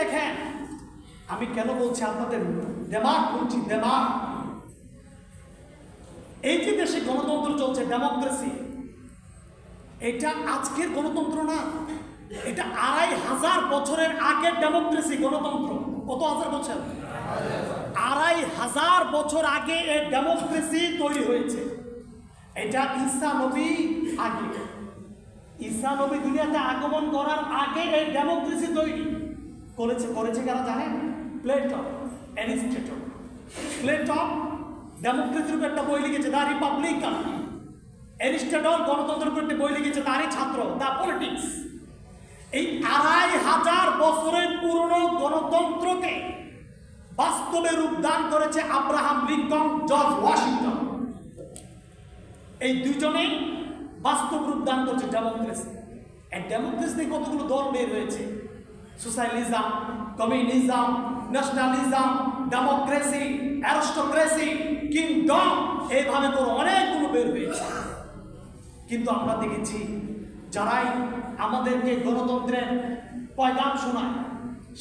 দেখেন। আমি কেন বলছি আপনাদের দেমাগ বলছি দেমাগ। এই যে দেশে গণতন্ত্র চলছে ডেমোক্রেসি এটা আজকের গণতন্ত্র না। এটা আড়াই হাজার বছরের আগের ডেমোক্রেসি গণতন্ত্র। কত হাজার বছর? আড়াই হাজার বছর আগে এই ডেমোক্রেসি তৈরি হয়েছে। এটা ঈসা নবী আগে ঈসা নবী দুনিয়াতে আগমন করার আগে এই ডেমোক্রেসি তৈরি। করেছে করেছে কারা জানেন? Plato Aristotle. প্লেটো ডেমোক্রেসির উপর একটা বই লিখেছে, দ্য রিপাবলিকান। অ্যারিস্টেটল গণতন্ত্রের উপর একটা বই লিখেছে, তারই ছাত্র, দ্য পলিটিক্স। এই আড়াই হাজার বছরের পুরনো গণতন্ত্রকে বাস্তবে রূপদান করেছে আব্রাহাম লিঙ্কন, জর্জ ওয়াশিংটন। এই দুজনেই বাস্তব রূপদান করছে ডেমোক্রেসি। ডেমোক্রেসি কতগুলো দল বের হয়েছে? Socialism communism nationalism democracy aristocracy kingdom এইভাবে করে অনেকগুলো বের হয়েছে। কিন্তু আমরা দেখেছি, যারাই আমাদেরকে গণতন্ত্রের পয়গাম শোনায়,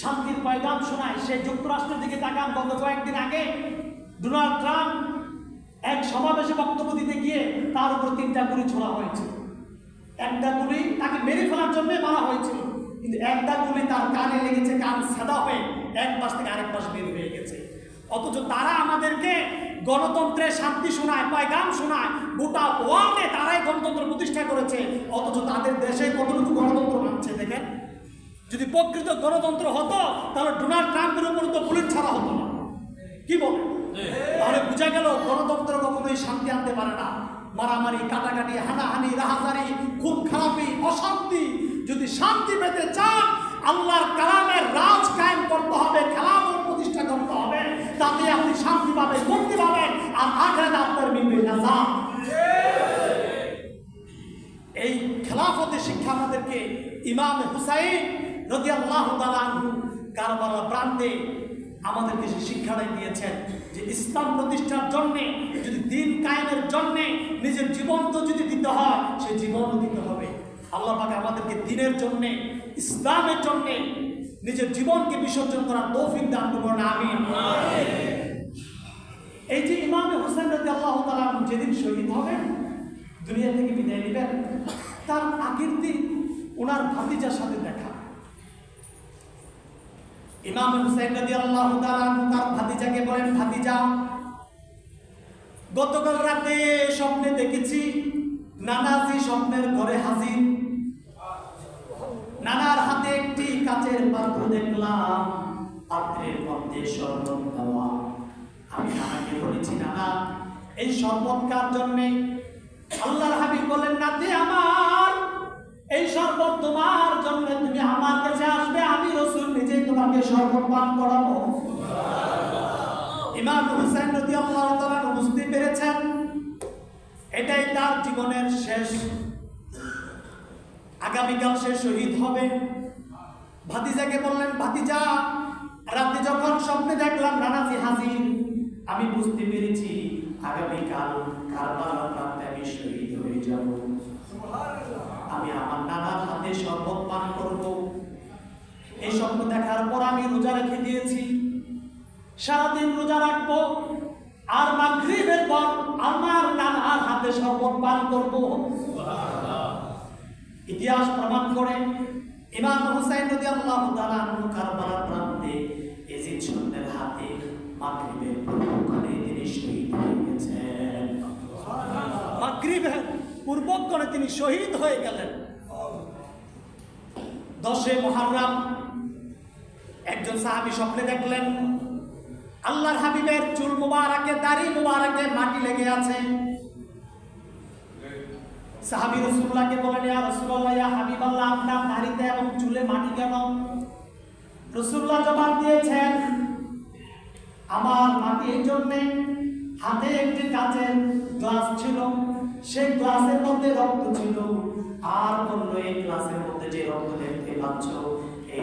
শান্তির পয়গাম শোনায় সে যুক্তরাষ্ট্রের দিকে তাকান গত কয়েকদিন আগে, ডোনাল্ড ট্রাম্প এক সমাবেশে বক্তব্য দিতে গিয়ে তার উপর তিনটা গুলি ছোড়া হয়েছে। একটা গুলি তাকে মেরে ফেলার জন্য মারা হয়েছিল কিন্তু একটা গুলি তার কানে লেগেছে, কান সাদা হয়ে এক পাশ থেকে আরেক পাশ বের হয়ে গেছে। অথচ তারা আমাদেরকে গণতন্ত্রের শান্তি শোনায়, পয়গাম শোনায়, গোটা ওয়ার্ল্ডে তারাই গণতন্ত্র প্রতিষ্ঠা করেছে। অথচ তাদের দেশে কতটুকু গণতন্ত্র মানছে দেখেন? যদি প্রকৃত গণতন্ত্র হতো, তাহলে ডোনাল্ড ট্রাম্পের উপর তো পুলিশ ছাড়া হতো না। কি বলে? তাহলে বোঝা গেল গণতন্ত্র কখনোই শান্তি আনতে পারে না। মারামারি, কাটাকাটি, হানাহানি, রাহাজারি খুব খারাপি শান্তি পেতে চান, আল্লাহর কালামের রাজ কায়েম করতে হবে, খেলাফত প্রতিষ্ঠা করতে হবে, তাতে আপনি শান্তি পাবেন, মুক্তি পাবেন, আর আখেরাতে আপনার মিলবে নাজাত। এই খেলাফতের শিক্ষা আমাদেরকে ইমাম হুসাইন রদি আল্লাহ কারবালা প্রান্তে আমাদেরকে সে শিক্ষাটাই দিয়েছেন যে ইসলাম প্রতিষ্ঠার জন্যে, যদি দিন কায়েমের জন্যে নিজের জীবন তো যদি দিতে হয়, সে জীবনও দিতে হবে। আল্লাহ পাকে আমাদেরকে দিনের জন্যে, ইসলামের জন্যে নিজের জীবনকে বিসর্জন করার তৌফিক দান করুন, আমিন। এই যে ইমামে হোসেন রাজি আল্লাহ তালা যেদিন শহীদ হবেন, দুনিয়া থেকে বিদায় নেবেন, তার আগের দিন ওনার ভাতিজার সাথে দেখা। ইমাম হুসাইন রাজি আল্লাহ তার ভাতিজাকে বলেন, ভাতিজা, গতকাল রাতে স্বপ্নে দেখেছি নানাজি স্বপ্নের ঘরে হাজির। নানার হাতে একটি কাচের পাত্র দেখলাম। পাত্রের মধ্যে শরবত দেওয়া। আমি নানাকে বলেছি, নানা, এই শরবত কার জন্যে? আল্লাহর হাবিব বলেন নাতি আমার, এই শরবত তোমার জন্য। তুমি আমার কাছে আসবে, আমি রসুল নিজেই তোমাকে শরবত পান করাবো। ইমাম হুসেন নদী আল্লাহ তালা বুঝতে পেরেছেন। এটাই তার জীবনের শেষ। আগামীকাল সে শহীদ হবে। ভাতিজাকে বললেন, ভাতিজা, রাতে যখন স্বপ্নে দেখলাম নানাজি হাজির, আমি বুঝতে পেরেছি আগামীকাল কারবালার প্রান্তে আমি শহীদ হয়ে যাব। আমি আমার নানার হাতে শরবত পান করব। এই স্বপ্ন দেখার পর আমি রোজা রেখে দিয়েছি। সারাদিন রোজা রাখব। আর মাগরিবের পর আমার নানার হাতে শরবত পান করব। ইতিহাস প্রমাণ করে ইমাম হুসাইন নদী আল্লাহ কারবালার প্রান্তে এজিদ সন্ধ্যের হাতে মাগরিবের পূর্বক্ষণে তিনি শহীদ হয়ে গেছেন। মাগরিবের পূর্বক্ষণে তিনি শহীদ হয়ে গেলেন। দশে মহারাম একজন সাহাবি স্বপ্নে দেখলেন আল্লাহর হাবিবের চুল মুবারকে, দাড়ি মুবারকে মাটি লেগে আছে। সাহাবি রসুল্লাহকে বলেন ইয়া রসুল্লাহ ইয়া হাবিবাল্লাহ, আপনার দাড়িতে এবং চুলে মাটি কেন? রসুল্লাহ জবাব দিয়েছেন, আমার মাটি এই জন্যে, হাতে একটি কাচের গ্লাস ছিল, সেই গ্লাসের মধ্যে রক্ত ছিল, আর অন্য এই গ্লাসের মধ্যে যে রক্ত দেখতে পাচ্ছ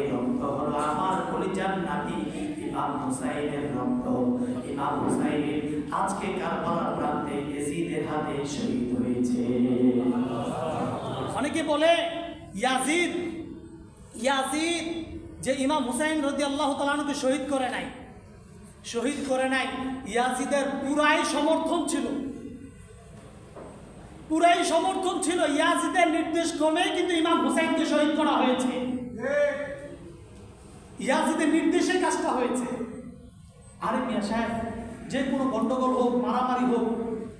এই রক্ত হলো আমার নাতি ইমাম হুসাইনের রক্ত। ইমাম হুসাইনের আজকে প্রান্তে হাতে শহীদ হয়েছে। অনেকে বলে, ইয়াজিদ ইয়াজিদ, যে ইমাম হুসাইন রদি আল্লাহ তালানুকে শহীদ করে নাই। শহীদ করে নাই, ইয়াজিদের পুরাই সমর্থন ছিল। পুরাই সমর্থন ছিল, ইয়াজিদের নির্দেশ ক্রমে কিন্তু ইমাম হুসাইনকে শহীদ করা হয়েছে। ইয়াজিদের নির্দেশে কাজটা হয়েছে। আরে মিয়া সাহেব, যে কোনো গন্ডগোল হোক, মারামারি হোক,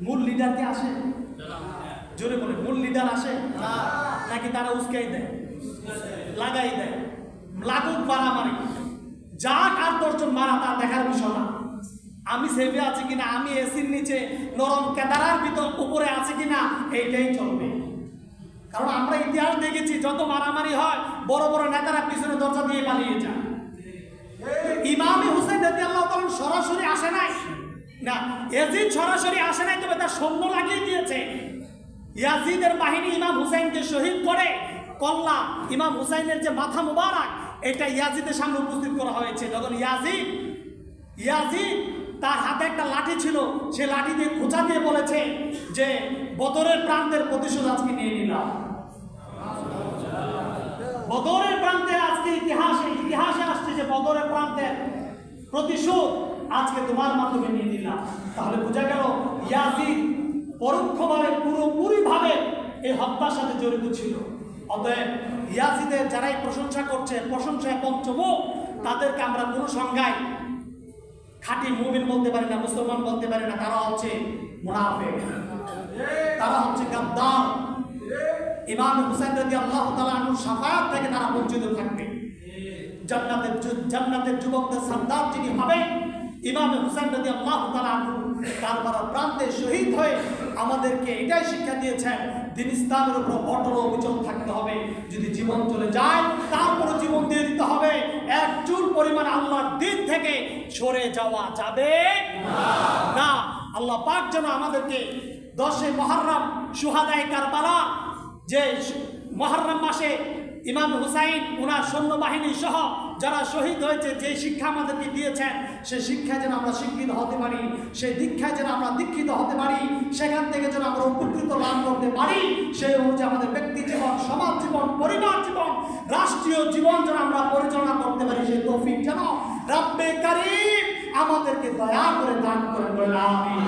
মূল লিডারকে আসে? জোরে বলে, মূল লিডার আসে? নাকি তারা উস্কাই দেয়? লাগাই দেয়। লাগুক মারামারি। যা কার দর্শন মারা, তা দেখার বিষয় না। আমি সেভে আছি কিনা? আমি এসির নিচে নরম কেদারার ভিতর উপরে আছে কিনা? এইটাই চলবে। কারণ আমরা ইতিহাস দেখেছি, যত মারামারি হয়, বড় বড় নেতারা পিছনে দরজা দিয়ে পালিয়ে যায়। ইমামে হুসেন রাজি আল্লাহ তাআলা সরাসরি আসে নাই। না ইয়াজিদ সরাসরি আসে নাই, তবে তার সৈন্য লাগিয়ে দিয়েছে। ইয়াজিদের বাহিনী ইমাম হুসাইনকে শহীদ করে। কল্লা, ইমাম হুসাইনের যে মাথা মুবারক, এটা ইয়াজিদের সামনে উপস্থিত করা হয়েছে। যখন ইয়াজিদ ইয়াজিদ তার হাতে একটা লাঠি ছিল, সে লাঠি দিয়ে খোঁচা দিয়ে বলেছে যে, বদরের প্রান্তের প্রতিশোধ আজকে নিয়ে নিলাম। বদরের প্রান্তে আজকে ইতিহাসে ইতিহাসে যে বদরের প্রান্তের প্রতিশোধ আজকে তোমার মাধ্যমে নিয়ে নিলাম। তাহলে বোঝা গেল ইয়াজিদ পরোক্ষভাবে, পুরোপুরিভাবে এই হত্যার সাথে জড়িত ছিল। অতএব ইয়াজিদের যারাই প্রশংসা করছে, প্রশংসায় পঞ্চমুখ তাদেরকে আমরা কোনো সংজ্ঞায় খাঁটি মুমিন বলতে পারি না, মুসলমান বলতে পারি না, তারা হচ্ছে মুনাফে তারা হচ্ছে গাদ্দার। ইমাম হুসাইন রাজি আল্লাহ আনহুর শাফায়াত থেকে তারা বঞ্চিত থাকবে। জান্নাতের জান্নাতের যুবকদের সর্দার যিনি হবেন, ইমাম হুসাইন রাজি আল্লাহ তাআলা প্রান্তে শহীদ হয়ে আমাদেরকে এটাই শিক্ষা দিয়েছেন, দিন ইসলামের উপর অটল অবিচল থাকতে হবে। যদি জীবন চলে যায় তারপরে জীবন দিয়ে দিতে হবে। এক চুল পরিমাণ আল্লাহর দিন থেকে সরে যাওয়া যাবে না। আল্লাহ পাক যেন আমাদেরকে দশে মহরম সুহাদায় কারবালা যে মহরম মাসে ইমাম হুসাইন ওনার সৈন্যবাহিনী সহ যারা শহীদ হয়েছে যে শিক্ষা আমাদেরকে দিয়েছেন সেই শিক্ষায় যেন আমরা শিক্ষিত হতে পারি সেই দীক্ষায় যেন আমরা দীক্ষিত হতে পারি সেখান থেকে যেন আমরা উপকৃত লাভ করতে পারি সেই অনুযায়ী আমাদের ব্যক্তি জীবন সমাজ জীবন পরিবার জীবন রাষ্ট্রীয় জীবন যেন আমরা পরিচালনা করতে পারি সেই তৌফিক যেন রাব্বে কারিম আমাদেরকে দয়া করে দান করে বলে আমিন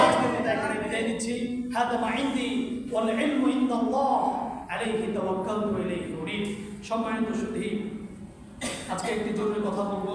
আজকে মতো এখানে বিদায় নিচ্ছি هذا ما عندي والعلم عند الله আলাইহি তাওয়াক্কালতু ইলাইহি উরিদ সম্মানিত সুধী আজকে একটি জরুরি কথা বলব